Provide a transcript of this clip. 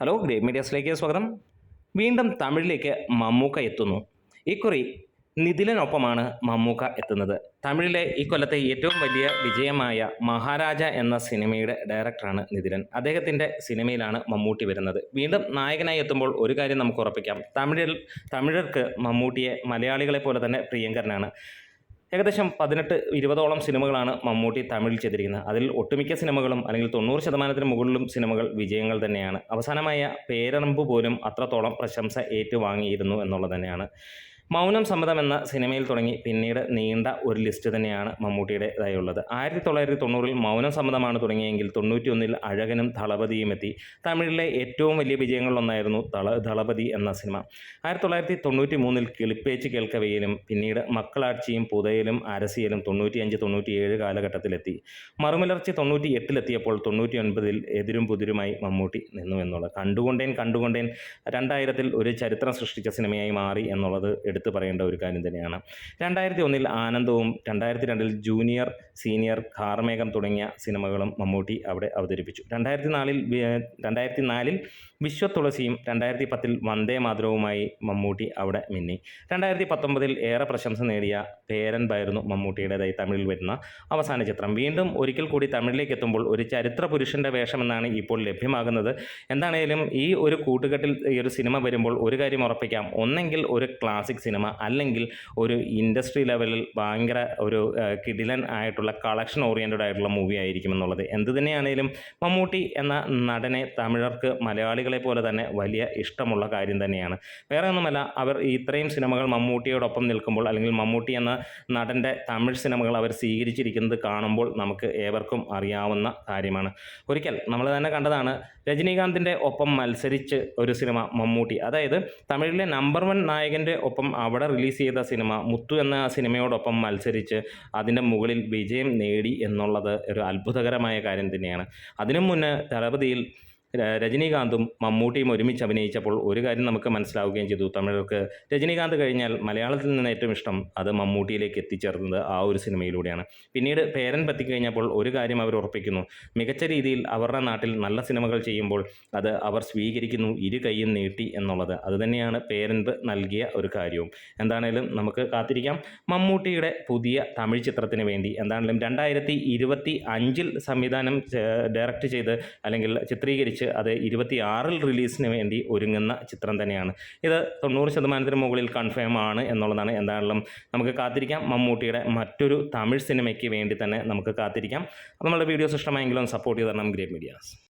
Hello great മീഡിയാസിലേക്ക് സ്വാഗതം. വീണ്ടും തമിഴിലേക്ക് മമ്മൂക്ക എത്തുന്നു. ഇക്കുറി നിതിലിനൊപ്പമാണ് മമ്മൂക്ക എത്തുന്നത്. തമിഴിലെ ഈ കൊല്ലത്തെ ഏറ്റവും വലിയ വിജയമായ മഹാരാജ എന്ന സിനിമയുടെ ഡയറക്ടറാണ് നിതിലൻ അദ്ദേഹത്തിന്റെ സിനിമയിലാണ് മമ്മൂട്ടി വരുന്നത്. വീണ്ടും നായകനായി എത്തുമ്പോൾ ഒരു കാര്യം നമുക്ക് ഉറപ്പിക്കാം. തമിഴിൽ തമിഴർക്ക് മമ്മൂട്ടിയെ മലയാളികളെ പോലെ തന്നെ പ്രിയങ്കരനാണ്. ഏകദേശം പതിനെട്ട് ഇരുപതോളം സിനിമകളാണ് മമ്മൂട്ടി തമിഴിൽ ചെയ്തിരിക്കുന്നത്. അതിൽ ഒട്ടുമിക്ക സിനിമകളും അല്ലെങ്കിൽ തൊണ്ണൂറ് ശതമാനത്തിന് മുകളിലും സിനിമകൾ വിജയങ്ങൾ തന്നെയാണ്. അവസാനമായ പേരമ്പ് പോലും അത്രത്തോളം പ്രശംസ ഏറ്റുവാങ്ങിയിരുന്നു എന്നുള്ളത് തന്നെയാണ്. മൗനം സമ്മതം എന്ന സിനിമയിൽ തുടങ്ങി പിന്നീട് നീണ്ട ഒരു ലിസ്റ്റ് തന്നെയാണ് മമ്മൂട്ടിയുടേതായുള്ളത്. ആയിരത്തി തൊള്ളായിരത്തി തൊണ്ണൂറിൽ മൗനം സമ്മതമാണ് തുടങ്ങിയെങ്കിൽ തൊണ്ണൂറ്റി ഒന്നിൽ അഴകനും ദളപതിയും എത്തി. തമിഴിലെ ഏറ്റവും വലിയ വിജയങ്ങളിലൊന്നായിരുന്നു ധള ദളപതി എന്ന സിനിമ. ആയിരത്തി തൊള്ളായിരത്തി തൊണ്ണൂറ്റി മൂന്നിൽ കിളിപ്പേച്ച് കേൾക്കവയിലും പിന്നീട് മക്കളാഴ്ചയും പുതയിലും അരസിയലും തൊണ്ണൂറ്റിയഞ്ച് തൊണ്ണൂറ്റിയേഴ് കാലഘട്ടത്തിലെത്തി. മറുമലർച്ചി തൊണ്ണൂറ്റി എട്ടിലെത്തിയപ്പോൾ തൊണ്ണൂറ്റി ഒൻപതിൽ എതിരും പുതിരുമായി മമ്മൂട്ടി നിന്നു എന്നുള്ളത് കണ്ടുകൊണ്ടേൻ കണ്ടുകൊണ്ടേൻ രണ്ടായിരത്തിൽ ഒരു ചരിത്രം സൃഷ്ടിച്ച സിനിമയായി മാറി എന്നുള്ളത് എടുത്തു പറയേണ്ട ഒരു കാര്യം തന്നെയാണ്. രണ്ടായിരത്തി ഒന്നിൽ ആനന്ദവും രണ്ടായിരത്തി രണ്ടിൽ ജൂനിയർ സീനിയർ കാർമേഘം തുടങ്ങിയ സിനിമകളും മമ്മൂട്ടി അവിടെ അവതരിപ്പിച്ചു. രണ്ടായിരത്തി നാലിൽ രണ്ടായിരത്തി നാലിൽ വിശ്വത്തുളസിയും രണ്ടായിരത്തി പത്തിൽ വന്ദേ മാതരവുമായി മമ്മൂട്ടി അവിടെ മിന്നി. രണ്ടായിരത്തി പത്തൊമ്പതിൽ ഏറെ പ്രശംസ നേടിയ പേരൻപായിരുന്നു മമ്മൂട്ടിയുടേതായി തമിഴിൽ വരുന്ന അവസാന ചിത്രം. വീണ്ടും ഒരിക്കൽ കൂടി തമിഴിലേക്ക് എത്തുമ്പോൾ ഒരു ചരിത്ര പുരുഷന്റെ വേഷമെന്നാണ് ഇപ്പോൾ ലഭ്യമാകുന്നത്. എന്താണേലും ഈ ഒരു കൂട്ടുകെട്ടിൽ ഈ ഒരു സിനിമ വരുമ്പോൾ ഒരു കാര്യം ഉറപ്പിക്കാം. ഒന്നെങ്കിൽ ഒരു ക്ലാസിക് സിനിമ അല്ലെങ്കിൽ ഒരു ഇൻഡസ്ട്രി ലെവലിൽ ഭയങ്കര ഒരു കിടിലൻ ആയിട്ടുള്ള കളക്ഷൻ ഓറിയന്റഡ് ആയിട്ടുള്ള മൂവി ആയിരിക്കും എന്നുള്ളത്. എന്ത് തന്നെയാണേലും മമ്മൂട്ടി എന്ന നടനെ തമിഴർക്ക് മലയാളികളെ പോലെ തന്നെ വലിയ ഇഷ്ടമുള്ള കാര്യം തന്നെയാണ്. വേറെ ഒന്നുമല്ല അവർ ഇത്രയും സിനിമകൾ മമ്മൂട്ടിയോടൊപ്പം നിൽക്കുമ്പോൾ അല്ലെങ്കിൽ മമ്മൂട്ടി എന്ന നടന്റെ തമിഴ് സിനിമകൾ അവർ സ്വീകരിച്ചിരിക്കുന്നത് കാണുമ്പോൾ നമുക്ക് ഏവർക്കും അറിയാവുന്ന കാര്യമാണ്. ഒരിക്കൽ നമ്മൾ തന്നെ കണ്ടതാണ് രജനീകാന്തിന്റെ ഒപ്പം മത്സരിച്ച് ഒരു സിനിമ മമ്മൂട്ടി. അതായത് തമിഴിലെ നമ്പർ വൺ നായകന്റെ ഒപ്പം അവിടെ റിലീസ് ചെയ്ത സിനിമ മുത്തു എന്ന സിനിമയോടൊപ്പം മത്സരിച്ച് അതിന്റെ മുകളിൽ വിജയം നേടി എന്നുള്ളത് ഒരു അത്ഭുതകരമായ കാര്യം തന്നെയാണ്. അതിനു മുന്നേ ദളപതിയിൽ രജനീകാന്തും മമ്മൂട്ടിയും ഒരുമിച്ച് അഭിനയിച്ചപ്പോൾ ഒരു കാര്യം നമുക്ക് മനസ്സിലാവുകയും ചെയ്തു. തമിഴർക്ക് രജനീകാന്ത് കഴിഞ്ഞാൽ മലയാളത്തിൽ നിന്ന് ഏറ്റവും ഇഷ്ടം. അത് മമ്മൂട്ടിയിലേക്ക് എത്തിച്ചേർന്നത് ആ ഒരു സിനിമയിലൂടെയാണ്. പിന്നീട് പേരൻ പറ്റിക്കഴിഞ്ഞപ്പോൾ ഒരു കാര്യം അവർ ഉറപ്പിക്കുന്നു. മികച്ച രീതിയിൽ അവരുടെ നാട്ടിൽ നല്ല സിനിമകൾ ചെയ്യുമ്പോൾ അത് അവർ സ്വീകരിക്കുന്നു ഇരു കൈയും നീട്ടി എന്നുള്ളത്. അതുതന്നെയാണ് പേരൻപ് നൽകിയ ഒരു കാര്യവും. എന്താണേലും നമുക്ക് കാത്തിരിക്കാം. മമ്മൂട്ടിയുടെ പുതിയ തമിഴ് ചിത്രത്തിന് വേണ്ടി എന്താണേലും രണ്ടായിരത്തി ഇരുപത്തി അഞ്ചിൽ സംവിധാനം ഡയറക്റ്റ് ചെയ്ത് അല്ലെങ്കിൽ ചിത്രീകരിച്ച് അത് ഇരുപത്തിയാറിൽ റിലീസിന് വേണ്ടി ഒരുങ്ങുന്ന ചിത്രം തന്നെയാണ്. ഇത് തൊണ്ണൂറ് ശതമാനത്തിന് മുകളിൽ കൺഫേം ആണ് എന്നുള്ളതാണ് എന്താണെങ്കിലും നമുക്ക് കാത്തിരിക്കാം. മമ്മൂട്ടിയുടെ മറ്റൊരു തമിഴ് സിനിമയ്ക്ക് വേണ്ടി തന്നെ നമുക്ക് കാത്തിരിക്കാം. നമ്മളുടെ വീഡിയോസ് ഇഷ്ടമായെങ്കിലും സപ്പോർട്ട് ചെയ്ത് തരണം ഗ്രേറ്റ് മീഡിയാസ്